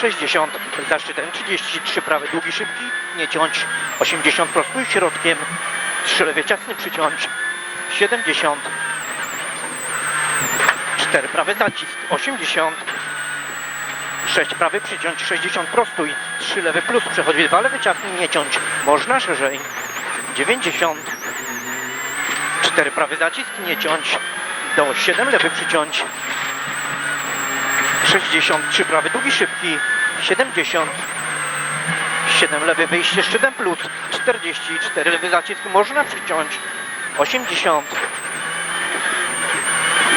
60 za szczytem, 33 prawy długi szybki, nie ciąć, 80 prostuj środkiem, 3 lewy ciasny przyciąć, 70 4 prawy zacisk, 80 6 prawy przyciąć, 60 prostuj, 3 lewy plus, przechodzi 2 lewy ciasny, nie ciąć, można szerzej, 90 4 prawy zacisk, nie ciąć, do 7 lewy przyciąć, 63 prawy długi szybki, 70 7 lewy wyjście szczytem plus, 44 lewy zacisk można przyciąć, 80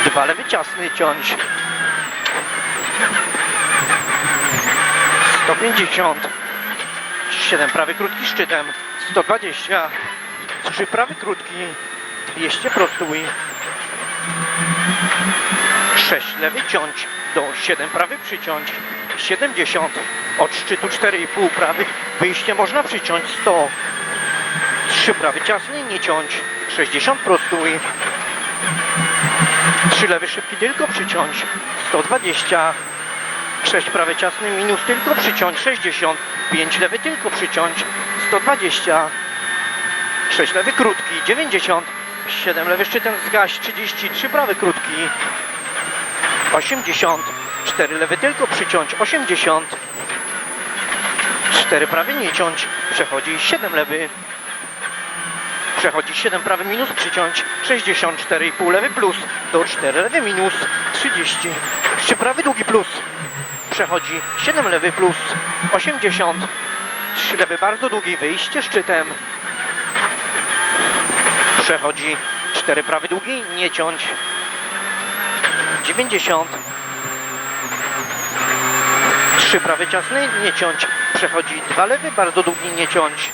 2 lewy ciasny ciąć, 150 7 prawy krótki szczytem, 120 3 prawy krótki, 200 prostój, 6 lewy ciąć, do 7 prawy przyciąć, 70 od szczytu 4,5 prawy, wyjście można przyciąć 100, 3 prawy ciasny, nie ciąć, 60 prostój, 3 lewy szybki tylko przyciąć, 120, 6 prawy ciasny minus tylko przyciąć, 60, 5 lewy tylko przyciąć, 120, 6 lewy krótki, 90, 7 lewy szczytem zgaś, 33 prawy krótki, 80, 4 lewy tylko przyciąć, 80, 4 prawy nie ciąć, przechodzi 7 lewy, przechodzi 7 prawy minus przyciąć, 64,5 lewy plus, do 4 lewy minus, 30, 3 prawy długi plus, przechodzi 7 lewy plus, 80, 3 lewy bardzo długi, wyjście szczytem, przechodzi 4 prawy długi, nie ciąć, 90 3 prawy ciasny, nie ciąć przechodzi 2 lewy, bardzo długi, nie ciąć.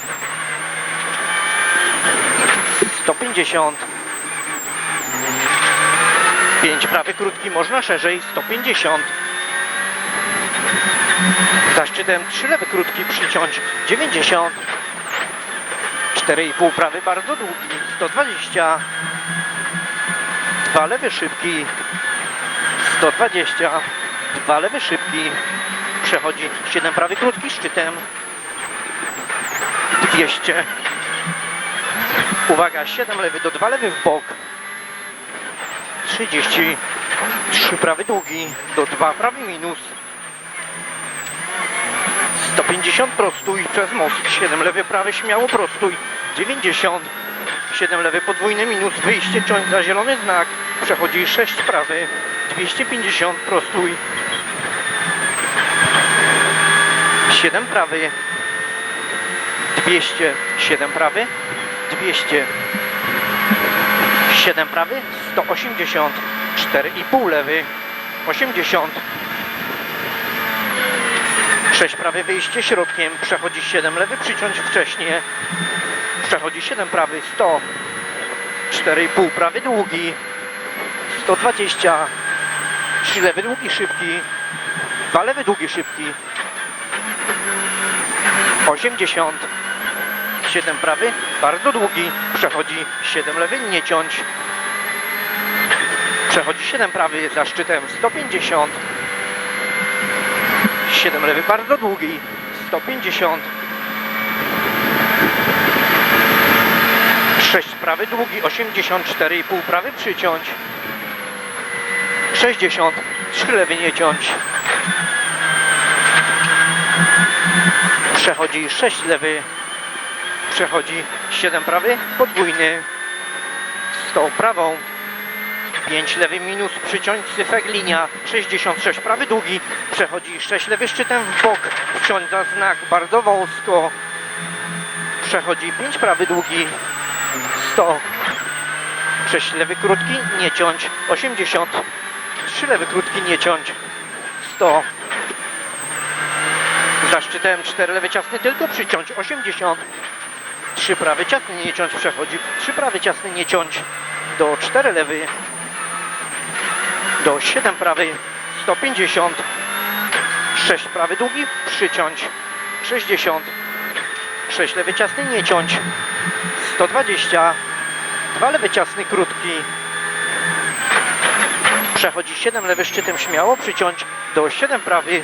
150 5 prawy krótki, można szerzej 150 za szczytem 3 lewy krótki, przyciąć 90 4,5 prawy, bardzo długi 120 2 lewy szybki 120 2 lewy szybki przechodzi 7 prawy krótki szczytem 200 uwaga 7 lewy do 2 lewy w bok. 30 3 prawy długi do 2 prawy minus. 150 prostuj przez most 7 lewy prawy śmiało prostuj. 90 7 lewy podwójny minus wyjście ciąć za zielony znak. Przechodzi 6 prawy 250 prostuj 7 prawy. 200 7 prawy. 200 7 prawy. 180 4,5 lewy. 80 6 prawy. Wyjście środkiem. Przechodzi 7 lewy. Przyciąć wcześniej. Przechodzi 7 prawy. 100 4,5 prawy długi. 120 3 lewy długi szybki. 2 lewy długi szybki 80 7 prawy bardzo długi przechodzi 7 lewy nie ciąć. Przechodzi 7 prawy za szczytem 150 7 lewy bardzo długi 150 6 prawy długi 84,5 prawy przyciąć. 60 3 lewy nie ciąć przechodzi 6 lewy przechodzi 7 prawy podwójny. 100 prawą 5 lewy minus przyciąć syfek linia 66 prawy długi. Przechodzi 6 lewy szczytem w bok wciąć za znak bardzo wąsko. Przechodzi 5 prawy długi. 100 6 lewy krótki nie ciąć. 80 3 lewy krótki nie ciąć. 100 za szczytem 4 lewy ciasny tylko przyciąć 80 3 prawy ciasny nie ciąć przechodzi. 3 prawy ciasny nie ciąć. Do 4 lewy. Do 7 prawy. 150 6 prawy długi przyciąć. 60 6 lewy ciasny nie ciąć. 120 2 lewy ciasny krótki. Przechodzi 7 lewy szczytem śmiało, przyciąć. Do 7 prawy,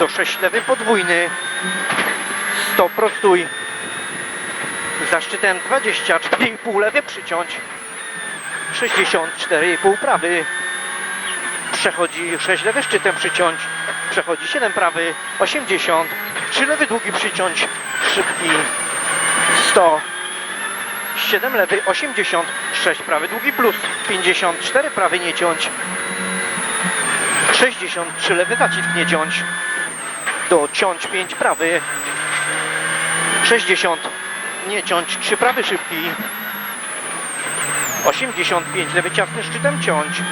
do 6 lewy podwójny, 100 prostuj, za szczytem 24,5 lewy przyciąć, 64,5 prawy, przechodzi 6 lewy szczytem przyciąć, przechodzi 7 prawy, 80, 3 lewy długi przyciąć, szybki, 100, 7 lewy, 80, 6 prawy długi plus, 54 prawy nie ciąć, 63 lewy zacisk nie ciąć, do ciąć 5 prawy, 60, nie ciąć, 3 prawy szybki, 85 lewy ciasny szczytem ciąć,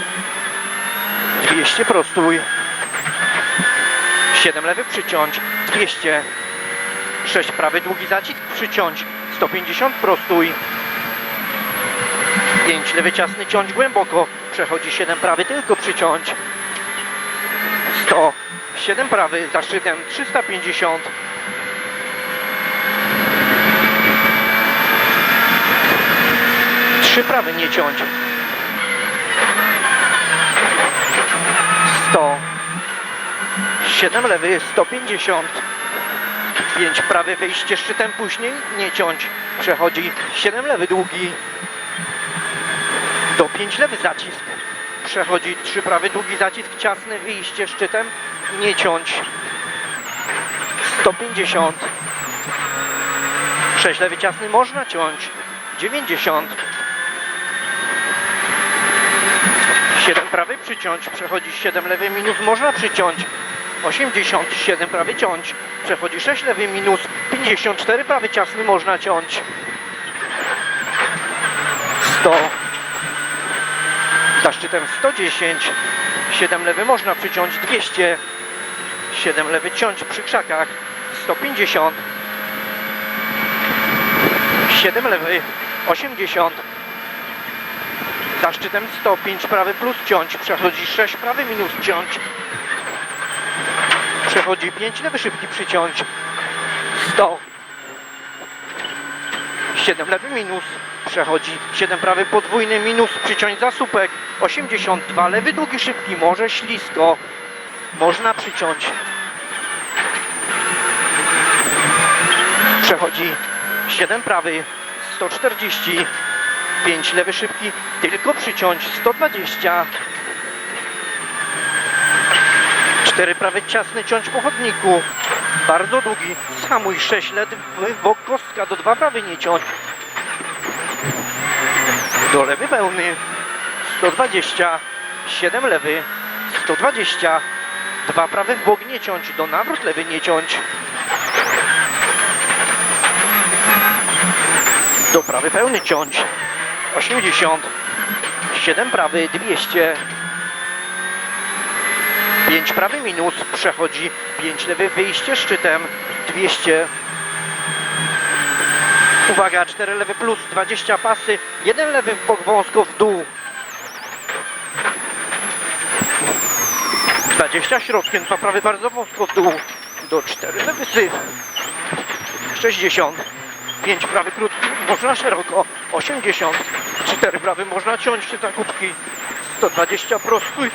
200 prostuj, 7 lewy przyciąć, 200, 6 prawy długi zacisk przyciąć, 150 prostuj, 5 lewy ciasny ciąć głęboko, przechodzi 7 prawy tylko przyciąć, 100, 7 prawy za szczytem 350, Trzy prawy nie ciąć. 100. 7 lewy, 150. 5 prawy wejście szczytem później, nie ciąć. Przechodzi 7 lewy długi. Do 5 lewy zacisk. Przechodzi 3 prawy długi zacisk ciasny, wyjście szczytem, nie ciąć. 150. 6 lewy ciasny można ciąć. 90. 7 prawy przyciąć, przechodzi 7 lewy minus, można przyciąć. 87 prawy ciąć, przechodzi 6 lewy minus, 54 prawy ciasny można ciąć. 100. Za szczytem 110. 7 lewy można przyciąć, 200. 7 lewy ciąć przy krzakach, 150. 7 lewy, 80. Za szczytem 105 prawy plus ciąć, przechodzi 6 prawy minus ciąć. Przechodzi 5 lewy szybki przyciąć. 100. 7 lewy minus, przechodzi 7 prawy podwójny minus, przyciąć za słupek. 82 lewy długi szybki, może ślisko. Można przyciąć. Przechodzi 7 prawy, 140. 5 lewy szybki, tylko przyciąć 120. 4 prawy ciasny ciąć po chodniku. Bardzo długi. Samuj 6 lewy w bok kostka do 2 prawy nie ciąć. Do lewy pełny. 120. 7 lewy. 120. 2 prawy w bok nie ciąć. Do nawrót lewy nie ciąć. Do prawy pełny ciąć. 80, 7 prawy, 200, 5 prawy minus, przechodzi 5 lewy, wyjście szczytem, 200, uwaga, 4 lewy plus, 20 pasy, 1 lewy w bok wąsko w dół, 20 środkiem, 2 prawy bardzo wąsko w dół, do 4 lewy syf, 60, 5 prawy krótki, można szeroko, 80, 4 prawy można ciąć się za kubki, 120 prostój,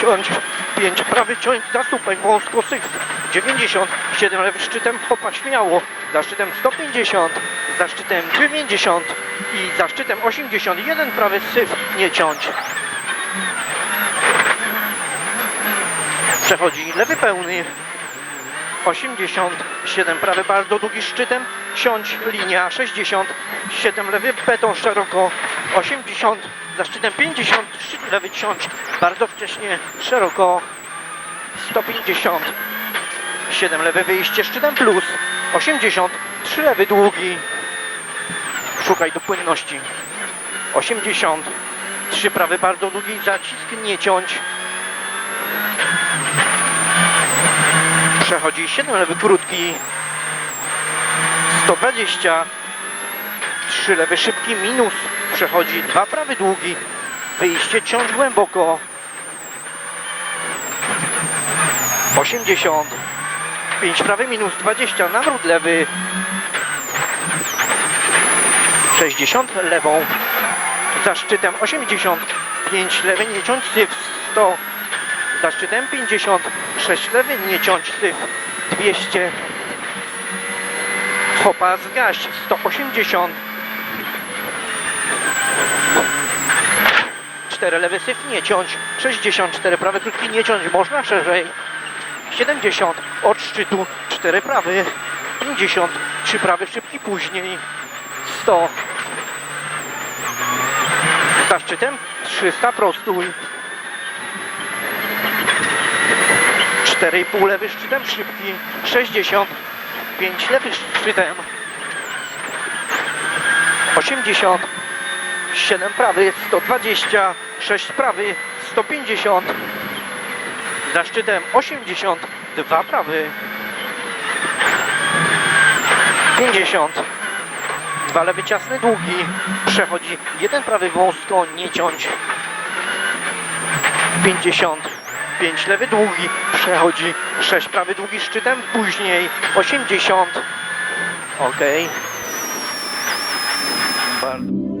ciąć, 5 prawy ciąć za słupek, wąsko syf, 90, 7 lewy szczytem hopa śmiało, za szczytem 150, za szczytem 90 i za szczytem 80, 1 prawy syf, nie ciąć. Przechodzi lewy pełny, 87 prawy bardzo długi szczytem, ciąć linia 60, 7 lewy beton szeroko, 80 za szczytem 50, 3 lewy ciąć bardzo wcześnie szeroko, 150, 7 lewy wyjście szczytem plus, 80, 3 lewy długi, szukaj do płynności, 80, 3 prawy bardzo długi. Zacisk nie ciąć, Przechodzi 7 lewy krótki. 120. 3 lewy szybki minus. Przechodzi 2 prawy długi. Wyjście ciąć głęboko. 80. 5 prawy minus 20. Nawrót lewy. 60 lewą. Za szczytem 80. 5 lewy nie ciąć syf. 100. Za szczytem 50. 6 lewy, nie ciąć syf 200. Hopa zgaś 180. 4 lewy syf, nie ciąć 64 prawy krótki, nie ciąć można szerzej 70 od szczytu 4 prawy 50 3 prawy szybki później 100 za szczytem 300 prostój 4,5 lewy szczytem szybki 60 5 lewy szczytem. 80 7 prawy 120 6 prawy 150 za szczytem 80 2 prawy. 50 2 lewy ciasny długi przechodzi jeden prawy wąsko nie ciąć. 50 5 lewy długi przechodzi 6 prawy długi szczytem później 80 ok bardzo